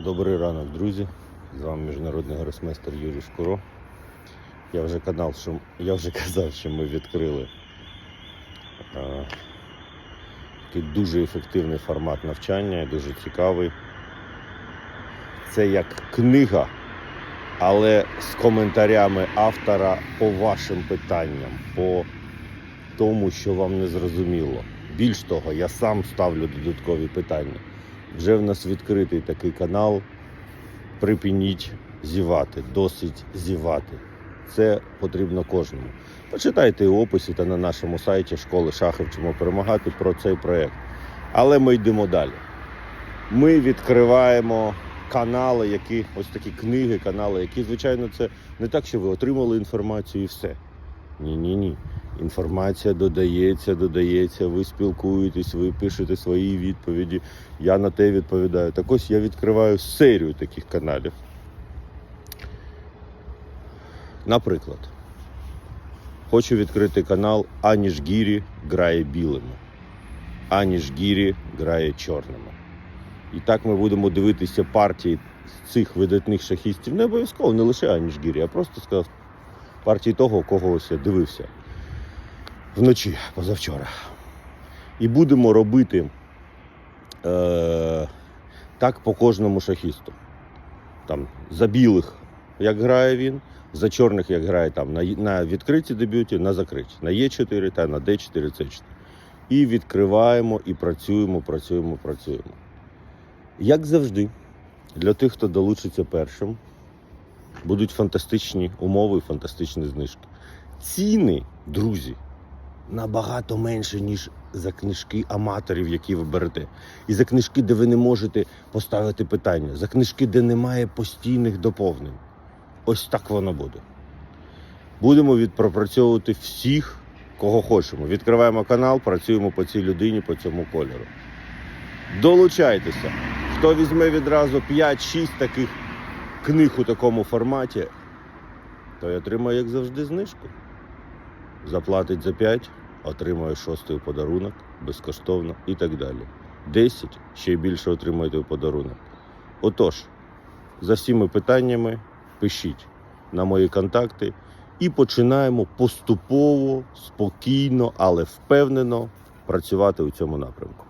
Добрий ранок, друзі. З вами міжнародний гросмейстер Юрій Шкуро. Я вже канал, що я вже казав, що ми відкрили е, такий дуже ефективний формат навчання, дуже цікавий. Це як книга, але з коментарями автора по вашим питанням, по тому, що вам не зрозуміло. Більш того, я сам ставлю додаткові питання. Вже в нас відкритий такий канал. Припиніть зівати, досить зівати. Це потрібно кожному. Почитайте у описі та на нашому сайті школи шахів чому перемагати про цей проєкт. Але ми йдемо далі. Ми відкриваємо канали, які ось такі книги, канали, які, звичайно, це не так, що ви отримали інформацію і все. Ні, ні, ні. Інформація додається, додається, ви спілкуєтесь, ви пишете свої відповіді. Я на те відповідаю. Так ось я відкриваю серію таких каналів. Наприклад, хочу відкрити канал Аніш Гірі грає білими, Аніш Гірі грає чорними. І так ми будемо дивитися партії цих видатних шахістів. Не обов'язково, не лише Аніш Гірі, а просто сказав партії того, кого ось я дивився вночі позавчора. І будемо робити е, так по кожному шахісту. Там, за білих, як грає він, за чорних, як грає там, на, на відкритій дебюті, на закриті, на Е4 та на Д4, С4. І відкриваємо і працюємо, працюємо, працюємо. Як завжди, для тих, хто долучиться першим, будуть фантастичні умови і фантастичні знижки. Ціни, друзі, набагато менше, ніж за книжки аматорів, які ви берете. І за книжки, де ви не можете поставити питання, за книжки, де немає постійних доповнень. Ось так воно буде. Будемо відпропрацьовувати всіх, кого хочемо. Відкриваємо канал, працюємо по цій людині, по цьому кольору. Долучайтеся. Хто візьме відразу 5-6 таких книг у такому форматі, той отримає, як завжди, знижку. Заплатить за 5, отримує шостий у подарунок безкоштовно і так далі. 10 ще й більше отримуєте у подарунок. Отож, за всіми питаннями пишіть на мої контакти і починаємо поступово, спокійно, але впевнено працювати у цьому напрямку.